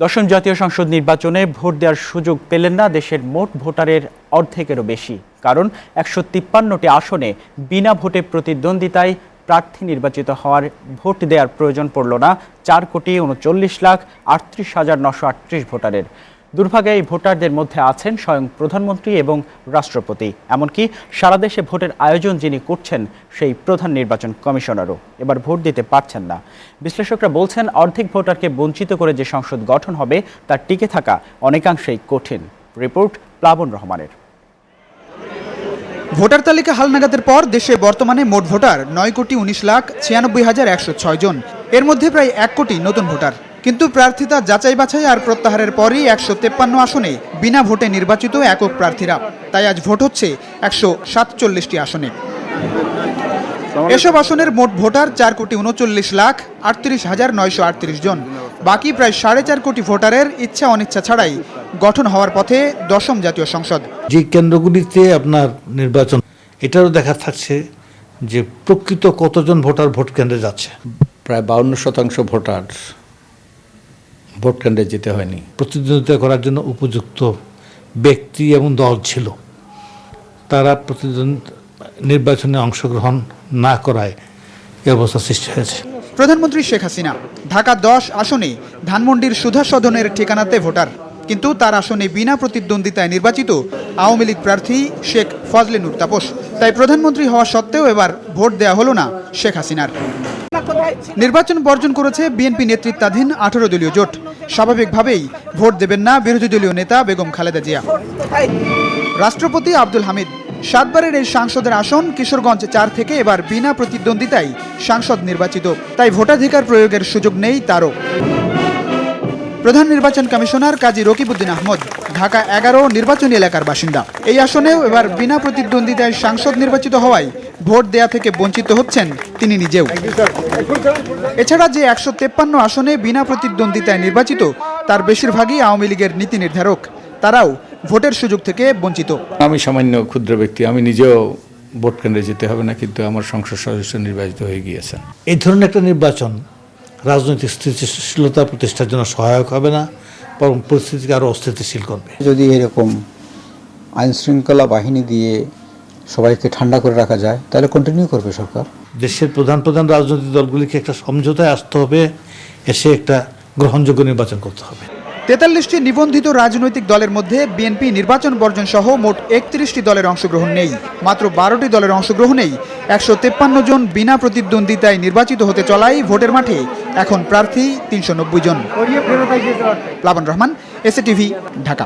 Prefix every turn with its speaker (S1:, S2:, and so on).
S1: দশম জাতীয় সংসদ নির্বাচনে ভোট দেওয়ার সুযোগ পেলেন না দেশের মোট ভোটারের অর্ধেকেরও বেশি। কারণ একশো তিপ্পান্নটি আসনে বিনা ভোটে প্রতিদ্বন্দ্বিতায় প্রার্থী নির্বাচিত হওয়ার ভোট দেওয়ার প্রয়োজন পড়ল না। চার কোটি উনচল্লিশ লাখ আটত্রিশ হাজার নশো আটত্রিশ ভোটারের। দুর্ভাগ্যে এই ভোটারদের মধ্যে আছেন স্বয়ং প্রধানমন্ত্রী এবং রাষ্ট্রপতি। এমনকি সারা দেশে ভোটের আয়োজন যিনি করছেন, সেই প্রধান নির্বাচন কমিশনারও। এবার ভোট দিতে পারছেন না। বিশ্লেষকরা বলছেন, অর্ধেক ভোটারকে বঞ্চিত করে যে সংসদ গঠন হবে তার টিকে থাকা অনেকাংশেই কঠিন। রিপোর্ট প্লাবন রহমানের।
S2: ভোটার তালিকা হালনাগাদের পর দেশে বর্তমানে মোট ভোটার নয় কোটি উনিশ লাখ ছিয়ানব্বই হাজার একশো ছয় জন। এর মধ্যে প্রায় এক কোটি নতুন ভোটার। কিন্তু প্রার্থিতা যাচাই বাছাই আর প্রত্যাহারের পরই একশো তেপ্পান্ন আসনে বিনা ভোটে নির্বাচিত একক প্রার্থীরা। তাই আজ ভোট হচ্ছে একশো সাতচল্লিশটি আসনে। এসব আসনের মোট ভোটার চার কোটি উনচল্লিশ লাখ আটত্রিশ হাজার নয়শো আটত্রিশ জন। বাকি প্রায় সাড়ে চার কোটি ভোটারের ইচ্ছা অনিচ্ছা ছাড়াই গঠন হওয়ার পথে দশম জাতীয় সংসদ।
S3: যে কেন্দ্রগুলিতে আপনার নির্বাচন এটারও দেখা থাকছে যে প্রকৃত কতজন ভোটার ভোট কেন্দ্রে যাচ্ছে।
S4: প্রায় বাউন্ন শতাংশ ভোটার ভোট কেন্দ্রে যেতে হয়নি।
S3: প্রতিদ্বন্দ্বিতা করার জন্য উপযুক্ত ব্যক্তি এবং দল ছিল। তারা প্রতিদ্বন্দ্ব নির্বাচনে অংশগ্রহণ না করায় এ অবস্থা সৃষ্টি হয়েছে।
S2: প্রধানমন্ত্রী শেখ হাসিনা ঢাকা দশ আসনে ধানমন্ডির সুধা সদনের ঠিকানাতে ভোটার। কিন্তু তার আসনে বিনা প্রতিদ্বন্দ্বিতায় নির্বাচিত আওয়ামী লীগ প্রার্থী শেখ ফজলে নুর তাপস। তাই প্রধানমন্ত্রী হওয়া সত্ত্বেও এবার ভোট দেয়া হলো না শেখ হাসিনার। নির্বাচন বর্জন করেছে বিএনপি নেতৃত্বাধীন আঠারো দলীয় জোট। স্বাভাবিকভাবেই ভোট দেবেন না বিরোধী দলীয় নেতা বেগম খালেদা জিয়া। রাষ্ট্রপতি আব্দুল হামিদ, সাতবারের এই সাংসদের আসন কিশোরগঞ্জ চার থেকে এবার বিনা প্রতিদ্বন্দ্বিতায় সাংসদ নির্বাচিত। তাই ভোটাধিকার প্রয়োগের সুযোগ নেই তারও। প্রধান নির্বাচন কমিশনার কাজী রকিবুদ্দিন আহমদ ঢাকা এগারো নির্বাচনী এলাকার বাসিন্দা। এই আসনেও এবার বিনা প্রতিদ্বন্দ্বিতায় সাংসদ নির্বাচিত হওয়ায় ভোট দেয়া থেকে বঞ্চিত হচ্ছেন তিনি নিজেও। এছাড়া যে একশো তেপ্পান্ন আসনে বিনা প্রতিদ্বন্দ্বিতায় নির্বাচিত তার বেশিরভাগই আওয়ামী লীগের নীতি নির্ধারক। তারাও ভোটের সুযোগ থেকে বঞ্চিত।
S4: আমি সামান্য ক্ষুদ্র ব্যক্তি আমি নিজেও ভোট কেন্দ্রে যেতে হবে না কিন্তু আমার সংসদ সদস্য নির্বাচিত হয়ে গিয়েছেন।
S3: এই ধরনের একটা নির্বাচন রাজনৈতিক স্থিতিশীলতা প্রতিষ্ঠার জন্য সহায়ক হবে না বরং পরিস্থিতিকে আরও অস্থিতিশীল করবে।
S5: যদি এরকম আইন শৃঙ্খলা বাহিনী দিয়ে সবাইকে ঠান্ডা করে রাখা যায় তাহলে কন্টিনিউ করবে সরকার।
S3: দেশের প্রধান প্রধান রাজনৈতিক দলগুলিকে একটা সমঝোতায় আসতে হবে এসে একটা গ্রহণযোগ্য নির্বাচন করতে হবে।
S2: তেতাল্লিশটি নিবন্ধিত রাজনৈতিক দলের মধ্যে বিএনপি নির্বাচন বর্জন সহ মোট একত্রিশটি দলের অংশগ্রহণ নেই। মাত্র বারোটি দলের অংশগ্রহণেই একশো তেপ্পান্ন জন বিনা প্রতিদ্বন্দ্বিতায় নির্বাচিত হতে চলাই ভোটের মাঠে। এখন প্রার্থী তিনশো নব্বই জন। প্লাবন রহমান এসএ টিভি ঢাকা।